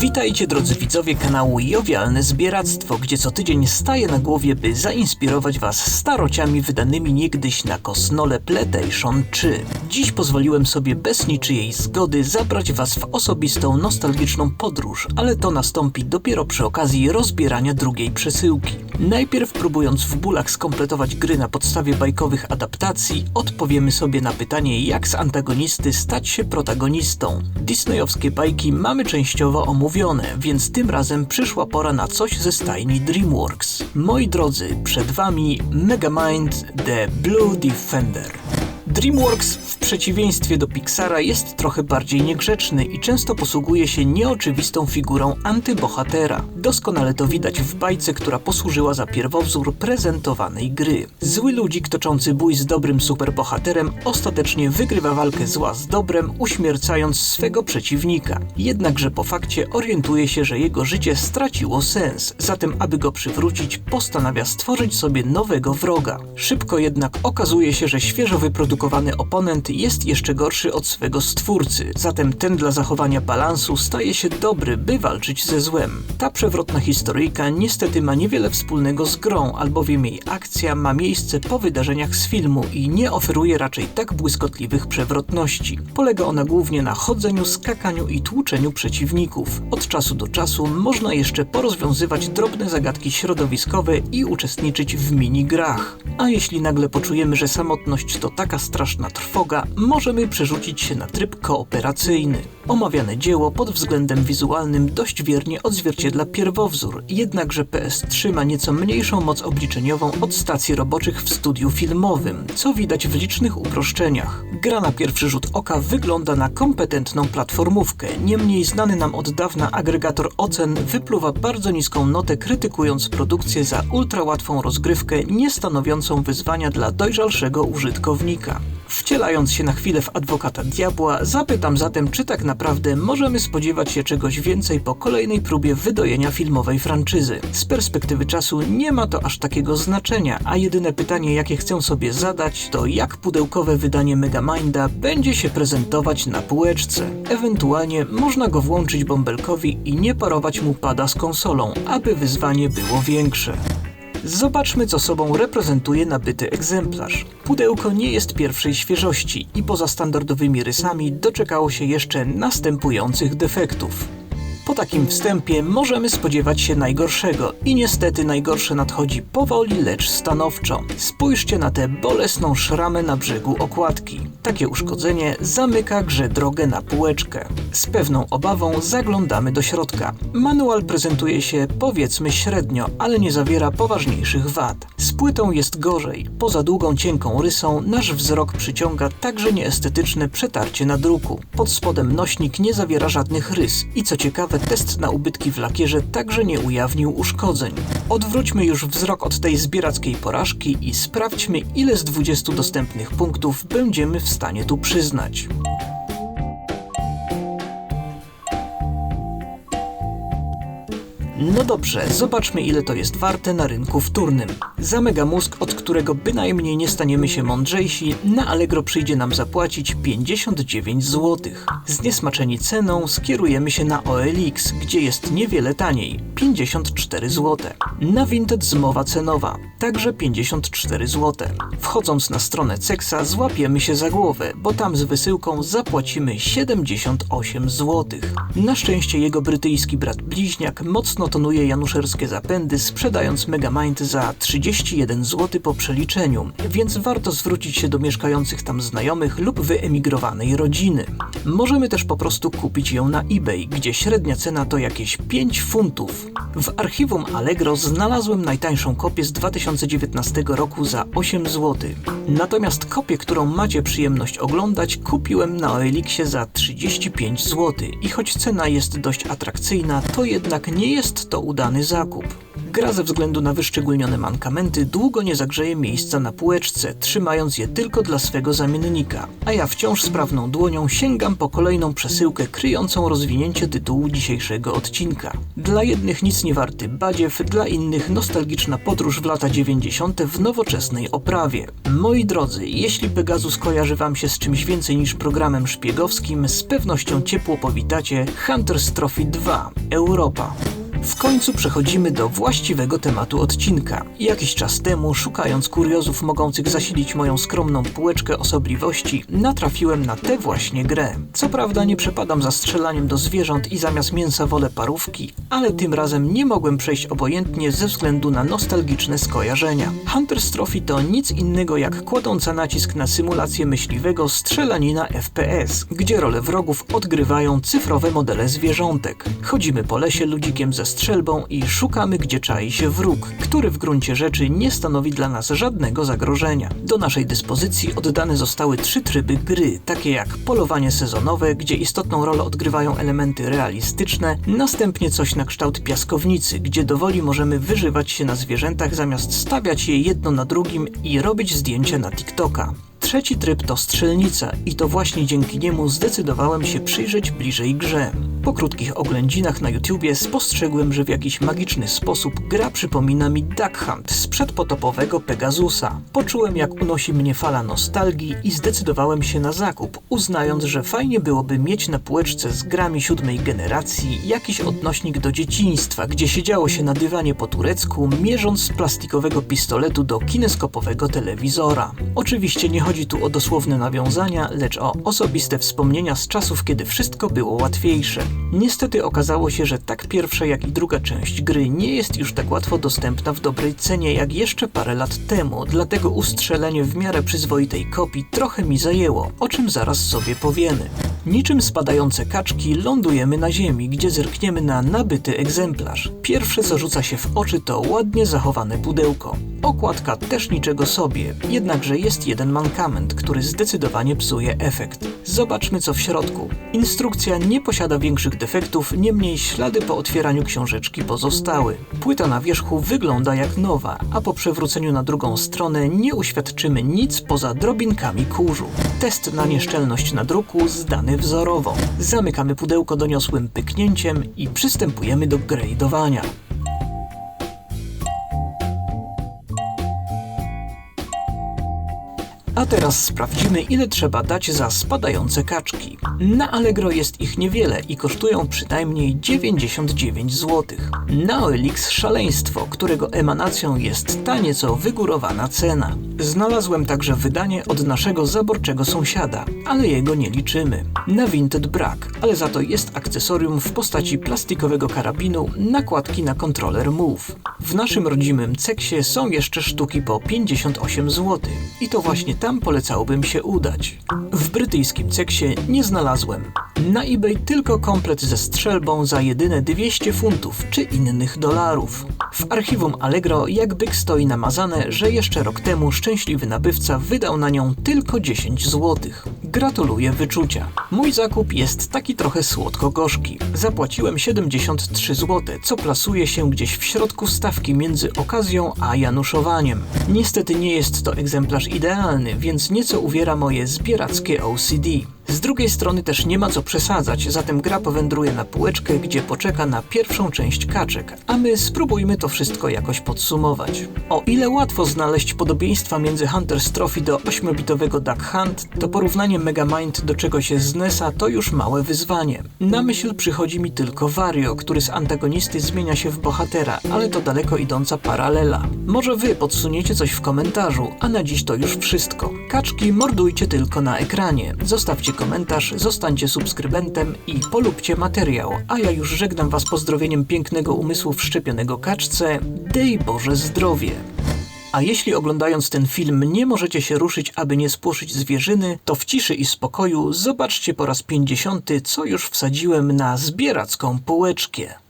Witajcie drodzy widzowie kanału Jowialne Zbieractwo, gdzie co tydzień staję na głowie, by zainspirować was starociami wydanymi niegdyś na kosnole PlayStation 3. Dziś pozwoliłem sobie bez niczyjej zgody zabrać was w osobistą, nostalgiczną podróż, ale to nastąpi dopiero przy okazji rozbierania drugiej przesyłki. Najpierw próbując w bólach skompletować gry na podstawie bajkowych adaptacji, odpowiemy sobie na pytanie jak z antagonisty stać się protagonistą. Disneyowskie bajki mamy częściowo omówione, więc tym razem przyszła pora na coś ze stajni DreamWorks. Moi drodzy, przed wami Megamind The Blue Defender. DreamWorks w przeciwieństwie do Pixara jest trochę bardziej niegrzeczny i często posługuje się nieoczywistą figurą antybohatera. Doskonale to widać w bajce, która posłużyła za pierwowzór prezentowanej gry. Zły ludzik toczący bój z dobrym superbohaterem ostatecznie wygrywa walkę zła z dobrem, uśmiercając swego przeciwnika. Jednakże po fakcie orientuje się, że jego życie straciło sens, zatem aby go przywrócić, postanawia stworzyć sobie nowego wroga. Szybko jednak okazuje się, że świeżo wyprodukowany oponent jest jeszcze gorszy od swego stwórcy, zatem ten dla zachowania balansu staje się dobry, by walczyć ze złem. Ta przewrotna historyjka niestety ma niewiele wspólnego z grą, albowiem jej akcja ma miejsce po wydarzeniach z filmu i nie oferuje raczej tak błyskotliwych przewrotności. Polega ona głównie na chodzeniu, skakaniu i tłuczeniu przeciwników. Od czasu do czasu można jeszcze porozwiązywać drobne zagadki środowiskowe i uczestniczyć w minigrach. A jeśli nagle poczujemy, że samotność to taka straszna trwoga, możemy przerzucić się na tryb kooperacyjny. Omawiane dzieło pod względem wizualnym dość wiernie odzwierciedla pierwowzór, jednakże PS3 ma nieco mniejszą moc obliczeniową od stacji roboczych w studiu filmowym, co widać w licznych uproszczeniach. Gra na pierwszy rzut oka wygląda na kompetentną platformówkę, niemniej znany nam od dawna agregator ocen wypluwa bardzo niską notę krytykując produkcję za ultrałatwą rozgrywkę, nie stanowiącą wyzwania dla dojrzalszego użytkownika. Wcielając się na chwilę w adwokata diabła, zapytam zatem, czy tak naprawdę możemy spodziewać się czegoś więcej po kolejnej próbie wydojenia filmowej franczyzy. Z perspektywy czasu nie ma to aż takiego znaczenia, a jedyne pytanie, jakie chcę sobie zadać, to jak pudełkowe wydanie Megaminda będzie się prezentować na półeczce. Ewentualnie można go włączyć bąbelkowi i nie parować mu pada z konsolą, aby wyzwanie było większe. Zobaczmy, co sobą reprezentuje nabyty egzemplarz. Pudełko nie jest pierwszej świeżości i poza standardowymi rysami doczekało się jeszcze następujących defektów. Takim wstępie możemy spodziewać się najgorszego i niestety najgorsze nadchodzi powoli, lecz stanowczo. Spójrzcie na tę bolesną szramę na brzegu okładki. Takie uszkodzenie zamyka grze drogę na półeczkę. Z pewną obawą zaglądamy do środka. Manual prezentuje się powiedzmy średnio, ale nie zawiera poważniejszych wad. Z płytą jest gorzej. Poza długą cienką rysą nasz wzrok przyciąga także nieestetyczne przetarcie na druku. Pod spodem nośnik nie zawiera żadnych rys i co ciekawe test na ubytki w lakierze także nie ujawnił uszkodzeń. Odwróćmy już wzrok od tej zbierackiej porażki i sprawdźmy ile z 20 dostępnych punktów będziemy w stanie tu przyznać. No dobrze, zobaczmy ile to jest warte na rynku wtórnym. Za Megamózg, od którego bynajmniej nie staniemy się mądrzejsi, na Allegro przyjdzie nam zapłacić 59 zł. Zniesmaczeni ceną skierujemy się na OLX, gdzie jest niewiele taniej 54 zł. Na Vinted zmowa cenowa, także 54 zł. Wchodząc na stronę Cexa złapiemy się za głowę, bo tam z wysyłką zapłacimy 78 zł. Na szczęście jego brytyjski brat bliźniak mocno tonuje januszerskie zapędy, sprzedając Megamind za 31 zł po przeliczeniu, więc warto zwrócić się do mieszkających tam znajomych lub wyemigrowanej rodziny. Możemy też po prostu kupić ją na eBay, gdzie średnia cena to jakieś 5 funtów. W archiwum Allegro znalazłem najtańszą kopię z 2019 roku za 8 zł. Natomiast kopię, którą macie przyjemność oglądać, kupiłem na OLX za 35 zł i choć cena jest dość atrakcyjna, to jednak nie jest jest to udany zakup. Gra ze względu na wyszczególnione mankamenty długo nie zagrzeje miejsca na półeczce, trzymając je tylko dla swego zamiennika, a ja wciąż sprawną dłonią sięgam po kolejną przesyłkę kryjącą rozwinięcie tytułu dzisiejszego odcinka. Dla jednych nic nie warty badziew, dla innych nostalgiczna podróż w lata 90. w nowoczesnej oprawie. Moi drodzy, jeśli Pegasus kojarzy wam się z czymś więcej niż programem szpiegowskim, z pewnością ciepło powitacie Hunter's Trophy 2 Europa. W końcu przechodzimy do właściwego tematu odcinka. Jakiś czas temu, szukając kuriozów mogących zasilić moją skromną półeczkę osobliwości, natrafiłem na tę właśnie grę. Co prawda nie przepadam za strzelaniem do zwierząt i zamiast mięsa wolę parówki, ale tym razem nie mogłem przejść obojętnie ze względu na nostalgiczne skojarzenia. Hunter's Trophy to nic innego jak kładąca nacisk na symulację myśliwego strzelanina FPS, gdzie rolę wrogów odgrywają cyfrowe modele zwierzątek. Chodzimy po lesie ludzikiem ze strzelbą i szukamy, gdzie czai się wróg, który w gruncie rzeczy nie stanowi dla nas żadnego zagrożenia. Do naszej dyspozycji oddane zostały trzy tryby gry, takie jak polowanie sezonowe, gdzie istotną rolę odgrywają elementy realistyczne, następnie coś na kształt piaskownicy, gdzie dowoli możemy wyżywać się na zwierzętach zamiast stawiać je jedno na drugim i robić zdjęcia na TikToka. Trzeci tryb to strzelnica i to właśnie dzięki niemu zdecydowałem się przyjrzeć bliżej grze. Po krótkich oględzinach na YouTubie spostrzegłem, że w jakiś magiczny sposób gra przypomina mi Duck Hunt z przedpotopowego Pegasusa. Poczułem jak unosi mnie fala nostalgii i zdecydowałem się na zakup, uznając, że fajnie byłoby mieć na półeczce z grami siódmej generacji jakiś odnośnik do dzieciństwa, gdzie siedziało się na dywanie po turecku, mierząc z plastikowego pistoletu do kineskopowego telewizora. Oczywiście nie chodzi tu o dosłowne nawiązania, lecz o osobiste wspomnienia z czasów, kiedy wszystko było łatwiejsze. Niestety okazało się, że tak pierwsza, jak i druga część gry nie jest już tak łatwo dostępna w dobrej cenie jak jeszcze parę lat temu, dlatego ustrzelenie w miarę przyzwoitej kopii trochę mi zajęło, o czym zaraz sobie powiemy. Niczym spadające kaczki lądujemy na ziemi, gdzie zerkniemy na nabyty egzemplarz. Pierwsze co rzuca się w oczy to ładnie zachowane pudełko. Okładka też niczego sobie, jednakże jest jeden mankament, który zdecydowanie psuje efekt. Zobaczmy co w środku. Instrukcja nie posiada większych defektów, niemniej ślady po otwieraniu książeczki pozostały. Płyta na wierzchu wygląda jak nowa, a po przewróceniu na drugą stronę nie uświadczymy nic poza drobinkami kurzu. Test na nieszczelność nadruku zdany Zamykamy pudełko doniosłym pyknięciem i przystępujemy do gradeowania. A teraz sprawdzimy, ile trzeba dać za spadające kaczki. Na Allegro jest ich niewiele i kosztują przynajmniej 99 zł. Na OLX szaleństwo, którego emanacją jest ta nieco wygórowana cena. Znalazłem także wydanie od naszego zaborczego sąsiada, ale jego nie liczymy. Na Vinted brak, ale za to jest akcesorium w postaci plastikowego karabinu, nakładki na kontroler Move. W naszym rodzimym Ceksie są jeszcze sztuki po 58 zł i to właśnie tam polecałbym się udać. W brytyjskim Ceksie nie znalazłem. Na eBay tylko komplet ze strzelbą za jedyne 200 funtów czy innych dolarów. W archiwum Allegro jak byk stoi namazane, że jeszcze rok temu szczęśliwy nabywca wydał na nią tylko 10 zł. Gratuluję wyczucia. Mój zakup jest taki trochę słodko-gorzki. Zapłaciłem 73 zł, co plasuje się gdzieś w środku stawki między okazją a januszowaniem. Niestety nie jest to egzemplarz idealny, więc nieco uwiera moje zbierackie OCD. Z drugiej strony też nie ma co przesadzać, zatem gra powędruje na półeczkę, gdzie poczeka na pierwszą część kaczek, a my spróbujmy to wszystko jakoś podsumować. O ile łatwo znaleźć podobieństwa między Hunter's Trophy do 8-bitowego Duck Hunt, to porównanie Megamind do czegoś z NESa to już małe wyzwanie. Na myśl przychodzi mi tylko Wario, który z antagonisty zmienia się w bohatera, ale to daleko idąca paralela. Może wy podsuniecie coś w komentarzu, a na dziś to już wszystko. Kaczki mordujcie tylko na ekranie. Zostawcie komentarz, zostańcie subskrybentem i polubcie materiał. A ja już żegnam Was pozdrowieniem pięknego umysłu wszczepionego kaczce. Dej Boże zdrowie! A jeśli oglądając ten film nie możecie się ruszyć, aby nie spłoszyć zwierzyny, to w ciszy i spokoju zobaczcie po raz pięćdziesiąty, co już wsadziłem na zbieracką półeczkę.